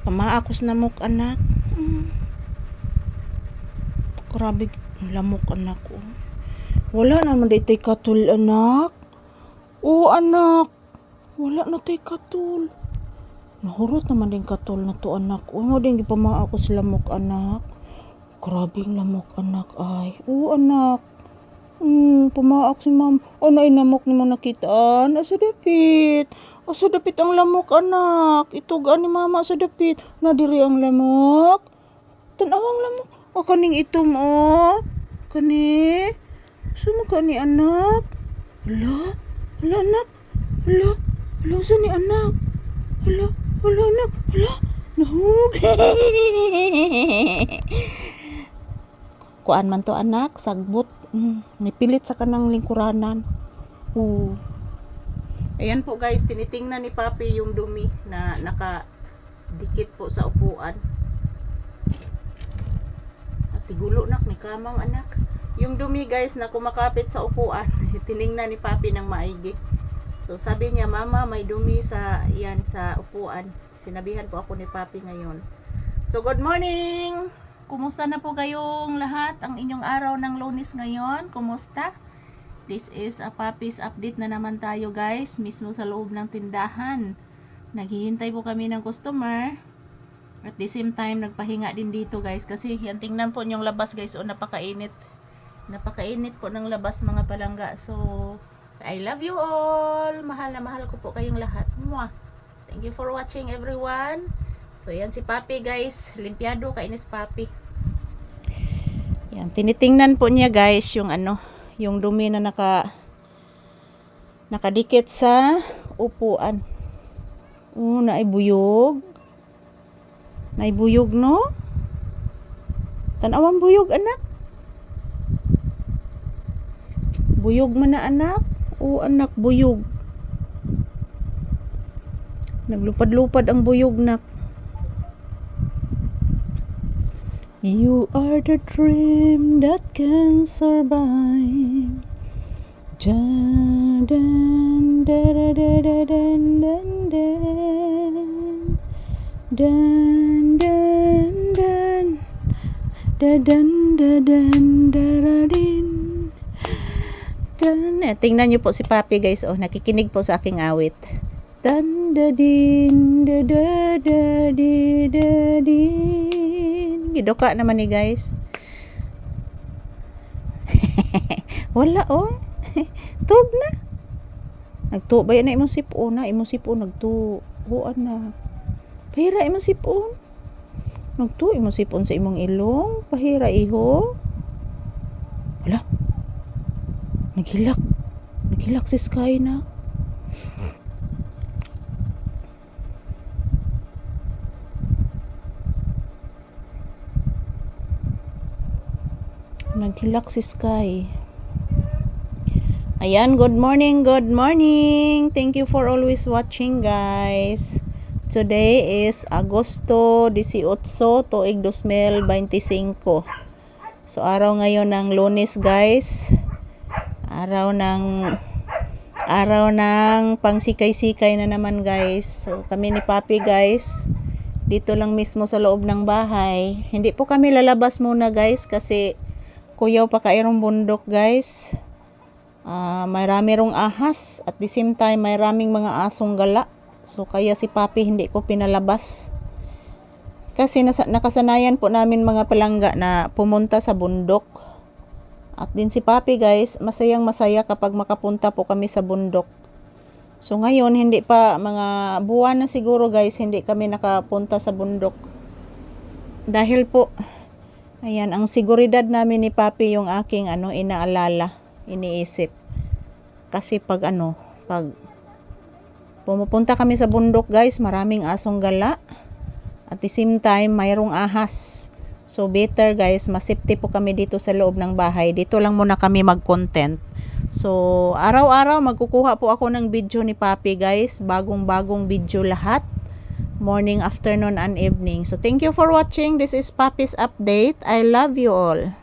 Pamaakos na mok anak. Mm. Grabe lamok anak ko. Wala naman day tay katul anak. Oo anak. Wala na tay katul. Nahurot naman din katul na to anak. Uno din gipamaakos lamok anak. Grabing lamok anak ay. Oo anak. Hmm, pumaak si ma'am. Ano ay namok ni mo nakitaan? Asa dapit? Asa dapit ang lamok anak? Itugaan ni mama sa dapit. Nadiri ang lamok. Tanawang lamok. O kaning itom o. Kani. Sumo ka ni anak? Hala? Hala anak? Hala? Hala sa ni anak? Hala? Hala anak? Hala? Nahug. Kuan man to anak, sagbot. Mm, nipilit sa kanang lingkuranan. Oo. Ayan po guys, tinitingnan ni Papi yung dumi na nakadikit po sa upuan. At tigulo nak ni kamang anak. Yung dumi guys na kumakapit sa upuan, tiningnan ni Papi ng maigi. So sabi niya, Mama, may dumi sa yan sa upuan. Sinabihan po ako ni Papi ngayon. So good morning! Kumusta na po kayong lahat? Ang inyong araw ng lunes ngayon, kumusta? This is a Papi's update na naman tayo guys, mismo sa loob ng tindahan. Naghihintay po kami ng customer. At the same time, nagpahinga din dito guys. Kasi yan, tingnan po yung labas guys. O, napakainit. Napakainit po ng labas mga palangga. So, I love you all. Mahal na mahal ko po kayong lahat. Mwah. Thank you for watching everyone. So, yan si Papi guys. Limpiado, kainis Papi. Yan, tinitingnan po niya guys yung ano, yung dumi na naka nakadikit sa upuan. Oh, naibuyog. Naibuyog, no? Tanawang buyog, anak. Buyog man na, anak. Oo, anak, buyog. Naglupad-lupad ang buyog, nak. You are the dream that can survive. Dun, da, da, da, da, dun, dun, dun. Dun, dun, dun. Da, dun, da, dun, da, da, din. Dun. Eh, tingnan niyo po si Papi guys. Oh, nakikinig po sa aking awit. Dun, da, din, da, da, da, di, da, din. Gidoka naman ni guys. Wala oh. Tug na. Nagtu ba na imong sipon na imong sipon nagtu. Buan na. Pahira imong sipon. Nagtu imong sipon sa imong ilong. Pahira iho. Wala. Naghilak. Naghilak si Sky na. Naghilak si Sky. Ayan, good morning, good morning. Thank you for always watching, guys. Today is Agosto 18, tuig 2025. So, araw ngayon ng lunes, guys. Araw ng araw ng pangsikay-sikay na naman, guys. So, kami ni Papi, guys. Dito lang mismo sa loob ng bahay. Hindi po kami lalabas muna, guys, kasi kuyaw pa kairong bundok, guys. Ah, may rami rong ahas at the same time may raming mga asong gala. So kaya si Papi hindi ko pinalabas. Kasi nasa, nakasanayan po namin mga palangga na pumunta sa bundok. At din si Papi guys, masayang masaya kapag makapunta po kami sa bundok. So ngayon hindi pa mga buwan na siguro guys hindi kami nakapunta sa bundok. Dahil po ayan ang seguridad namin ni Papi yung aking ano inaalala iniisip. Kasi pag ano, pag pumupunta kami sa bundok guys, maraming asong gala. At the same time, mayroong ahas. So better guys, masipti po kami dito sa loob ng bahay. Dito lang muna kami mag-content. So araw-araw magkukuha po ako ng video ni Papi guys. Bagong-bagong video lahat. Morning, afternoon, and evening. So thank you for watching. This is Papi's update. I love you all.